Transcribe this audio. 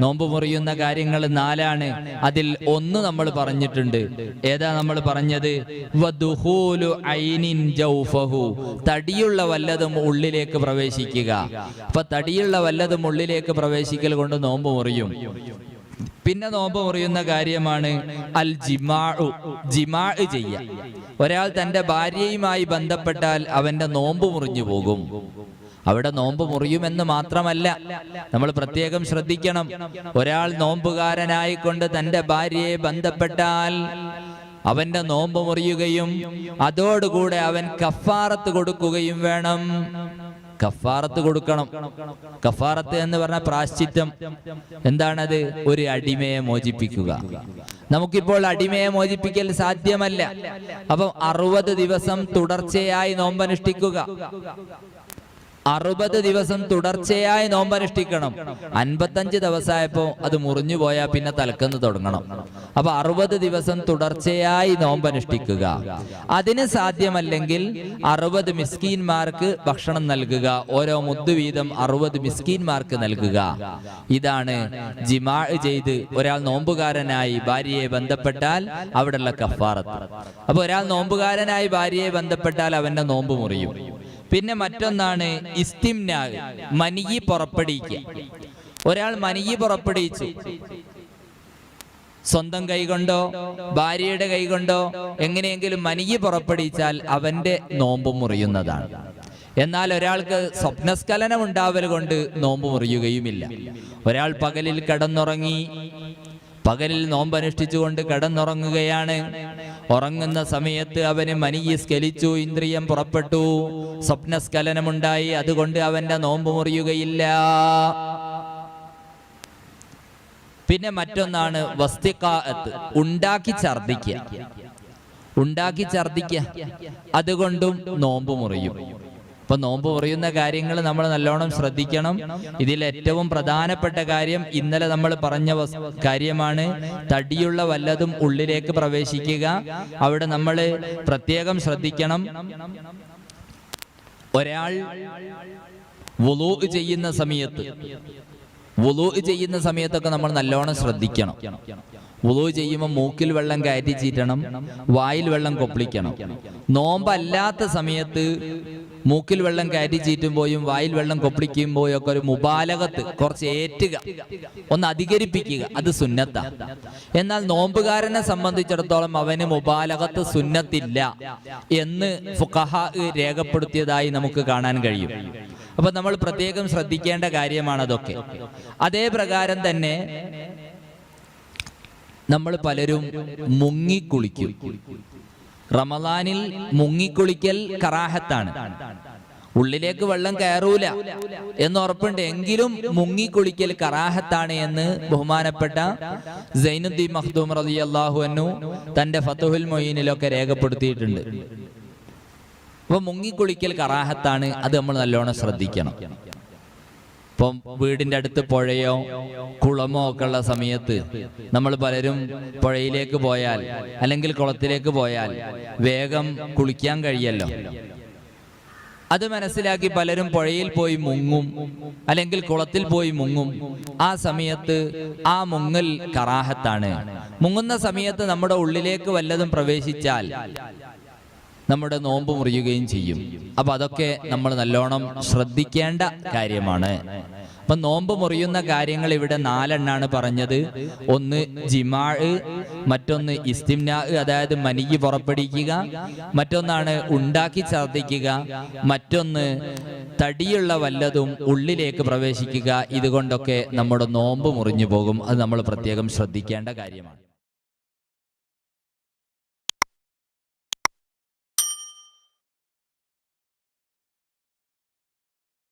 നോമ്പ് മുറിയുന്ന കാര്യങ്ങൾ നാലാണ്. അതിൽ ഒന്ന് നമ്മൾ പറഞ്ഞിട്ടുണ്ട്. ഏതാ നമ്മൾ പറഞ്ഞത്? തടിയുള്ള വല്ലതും ഉള്ളിലേക്ക് പ്രവേശിക്കുക. അപ്പൊ തടിയുള്ള വല്ലതും ഉള്ളിലേക്ക് പ്രവേശിക്കൽ കൊണ്ട് നോമ്പ് മുറിയും. പിന്നെ നോമ്പ് മുറിയുന്ന കാര്യമാണ് അൽ ജിമാ ജിമാ ചെയ്യ ഒരാൾ തന്റെ ഭാര്യയുമായി ബന്ധപ്പെട്ടാൽ അവന്റെ നോമ്പ് മുറിഞ്ഞു പോകും. അവിടെ നോമ്പ് മുറിയുമെന്ന് മാത്രമല്ല നമ്മൾ പ്രത്യേകം ശ്രദ്ധിക്കണം. ഒരാൾ നോമ്പുകാരനായിക്കൊണ്ട് തന്റെ ഭാര്യയെ ബന്ധപ്പെട്ടാൽ അവന്റെ നോമ്പ് മുറിയുകയും അതോടുകൂടെ അവൻ കഫാറത്ത് കൊടുക്കുകയും വേണം. കഫാറത്ത് കൊടുക്കണം. കഫാറത്ത് എന്ന് പറഞ്ഞ പ്രാശ്ചിത്യം എന്താണത്? ഒരു അടിമയെ മോചിപ്പിക്കുക. നമുക്കിപ്പോൾ അടിമയെ മോചിപ്പിക്കൽ സാധ്യമല്ല. അപ്പം അറുപത് ദിവസം തുടർച്ചയായി നോമ്പനുഷ്ഠിക്കുക. അറുപത് ദിവസം തുടർച്ചയായി നോമ്പനുഷ്ഠിക്കണം. അൻപത്തഞ്ച് ദിവസമായപ്പോ അത് മുറിഞ്ഞു പോയാൽ പിന്നെ തലക്കെന്ന് തുടങ്ങണം. അപ്പൊ അറുപത് ദിവസം തുടർച്ചയായി നോമ്പനുഷ്ഠിക്കുക. അതിന് സാധ്യമല്ലെങ്കിൽ അറുപത് മിസ്കീൻമാർക്ക് ഭക്ഷണം നൽകുക. ഓരോ മുദ്ദു വീതം അറുപത് മിസ്കീൻമാർക്ക് നൽകുക. ഇതാണ് ജിമാ ചെയ്ത് ഒരാൾ നോമ്പുകാരനായി ഭാര്യയെ ബന്ധപ്പെട്ടാൽ അവിടെയുള്ള കഫാറത്ത്. അപ്പൊ ഒരാൾ നോമ്പുകാരനായി ഭാര്യയെ ബന്ധപ്പെട്ടാൽ അവന്റെ നോമ്പ് മുറിയും. പിന്നെ മറ്റൊന്നാണ് ഇസ്തിംനാ മനിയി പുറപ്പെടിക്കുക ഒരാൾ മനിയി പുറപ്പെടിച്ചു സ്വന്തം കൈകൊണ്ടോ ഭാര്യയുടെ കൈകൊണ്ടോ എങ്ങനെയെങ്കിലും മനിയി പുറപ്പെടിച്ചാൽ അവന്റെ നോമ്പ് മുറിയുന്നതാണ്. എന്നാൽ ഒരാൾക്ക് സ്വപ്നസ്ഖലനം ഉണ്ടാവൽ കൊണ്ട് നോമ്പ് മുറിയുകയുമില്ല. ഒരാൾ പകലിൽ കിടന്നുറങ്ങി പകലിൽ നോമ്പനുഷ്ഠിച്ചുകൊണ്ട് കിടന്നുറങ്ങുകയാണ്. ഉറങ്ങുന്ന സമയത്ത് അവന് മനിയെ സ്കലിച്ചു ഇന്ദ്രിയം പുറപ്പെട്ടു. സ്വപ്നസ്ഖലനമുണ്ടായി അതുകൊണ്ട് അവന്റെ നോമ്പ് മുറിയുകയില്ല. പിന്നെ മറ്റൊന്നാണ് വസ്തിക്കാത്ത് ഉണ്ടാക്കി ഛർദിക്കുക ഉണ്ടാക്കി ഛർദിക്കുക അതുകൊണ്ടും നോമ്പ് മുറിയും. അപ്പൊ നോമ്പ് പറയുന്ന കാര്യങ്ങൾ നമ്മൾ നല്ലോണം ശ്രദ്ധിക്കണം. ഇതിൽ ഏറ്റവും പ്രധാനപ്പെട്ട കാര്യം ഇന്നലെ നമ്മൾ പറഞ്ഞ കാര്യമാണ് തടിയുള്ള വല്ലതും ഉള്ളിലേക്ക് പ്രവേശിക്കുക. അവിടെ നമ്മൾ പ്രത്യേകം ശ്രദ്ധിക്കണം. ഒരാൾ വുളൂ ചെയ്യുന്ന സമയത്ത് വുളൂ ചെയ്യുന്ന സമയത്തൊക്കെ നമ്മൾ നല്ലോണം ശ്രദ്ധിക്കണം. വുളൂ ചെയ്യുമ്പോൾ മൂക്കിൽ വെള്ളം കയറ്റി ചീറ്റണം വായിൽ വെള്ളം കൊപ്പിളിക്കണം. നോമ്പല്ലാത്ത സമയത്ത് മൂക്കിൽ വെള്ളം കയറ്റി ചീറ്റുമ്പോഴും വായിൽ വെള്ളം കൊപ്പിളിക്കുമ്പോഴും ഒക്കെ ഒരു മുബാലകത്ത് കുറച്ച് ഏറ്റുക. ഒന്ന് അധികരിപ്പിക്കുക. അത് സുന്നത്ത. എന്നാൽ നോമ്പുകാരനെ സംബന്ധിച്ചിടത്തോളം അവന് മുബാലകത്ത് സുന്നത്തില്ല എന്ന് ഫുഖഹ രേഖപ്പെടുത്തിയതായി നമുക്ക് കാണാൻ കഴിയും. അപ്പൊ നമ്മൾ പ്രത്യേകം ശ്രദ്ധിക്കേണ്ട കാര്യമാണ് അതൊക്കെ അതേ പ്രകാരം തന്നെ നമ്മൾ പലരും മുങ്ങിക്കുളിക്കും റമദാനിൽ മുങ്ങിക്കുളിക്കൽ കറാഹത്താണ്. ഉള്ളിലേക്ക് വെള്ളം കയറൂല എന്ന് ഉറപ്പുണ്ട്. എങ്കിലും മുങ്ങിക്കുളിക്കൽ കറാഹത്താണ് എന്ന് ബഹുമാനപ്പെട്ട സൈനുദ്ദീൻ മഖ്ദൂം റതി അള്ളാഹു തന്റെ ഫത്തുഹുൽ മൊയ്യനിലൊക്കെ രേഖപ്പെടുത്തിയിട്ടുണ്ട്. അപ്പൊ മുങ്ങിക്കുളിക്കൽ കറാഹത്താണ്. അത് നമ്മൾ നല്ലോണം ശ്രദ്ധിക്കണം. ഇപ്പം വീടിന്റെ അടുത്ത് പുഴയോ കുളമോ ഒക്കെ ഉള്ള സമയത്ത് നമ്മൾ പലരും പുഴയിലേക്ക് പോയാൽ അല്ലെങ്കിൽ കുളത്തിലേക്ക് പോയാൽ വേഗം കുളിക്കാൻ കഴിയല്ലോ. അത് മനസ്സിലാക്കി പലരും പുഴയിൽ പോയി മുങ്ങും അല്ലെങ്കിൽ കുളത്തിൽ പോയി മുങ്ങും. ആ സമയത്ത് ആ മുങ്ങൽ കറാഹത്താണ്. മുങ്ങുന്ന സമയത്ത് നമ്മുടെ ഉള്ളിലേക്ക് വല്ലതും പ്രവേശിച്ചാൽ നമ്മുടെ നോമ്പ് മുറിയുകയും ചെയ്യും. അപ്പൊ അതൊക്കെ നമ്മൾ നല്ലോണം ശ്രദ്ധിക്കേണ്ട കാര്യമാണ്. അപ്പൊ നോമ്പ് മുറിയുന്ന കാര്യങ്ങൾ ഇവിടെ നാലെണ്ണാണ് പറഞ്ഞത്. ഒന്ന് ജിമാ മറ്റൊന്ന് ഇസ്തിംനാ അതായത് മനിക്ക് പുറപ്പെടുവിക്കുക. മറ്റൊന്നാണ് ഉണ്ടാക്കി ഛർദ്ദിക്കുക. മറ്റൊന്ന് തടിയുള്ള വല്ലതും ഉള്ളിലേക്ക് പ്രവേശിക്കുക. ഇതുകൊണ്ടൊക്കെ നമ്മുടെ നോമ്പ് മുറിഞ്ഞു പോകും. അത് നമ്മൾ പ്രത്യേകം ശ്രദ്ധിക്കേണ്ട കാര്യമാണ്.